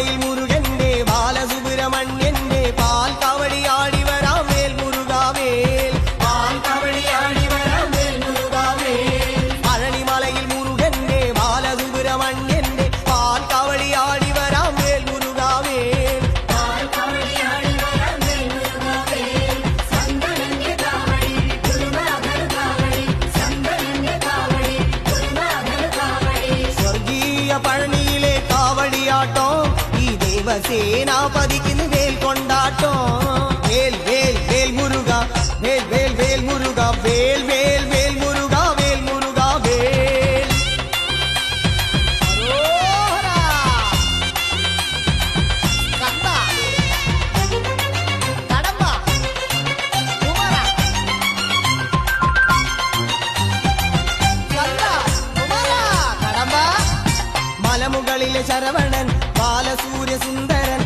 பாலை முருகன் தே பாலசுப்பிரமணியன் தே பால் கவடி ஆடி வரா மேல் முருகாவேல் பால் கவடி ஆடி வரா மேல் முருகாவேல் பழனி மலையில் முருகன் தே பாலசுப்பிரமணியன் தே பால் கவடி ஆடி வரா மேல் முருகாவேல் பழனி சிவசேனாபதிக்கு வேல் கொண்டாட்டம். வேல் வேல் வேல் முருகா வேல் வேல் ശരവണൻ ബാലസൂര്യസുന്ദരൻ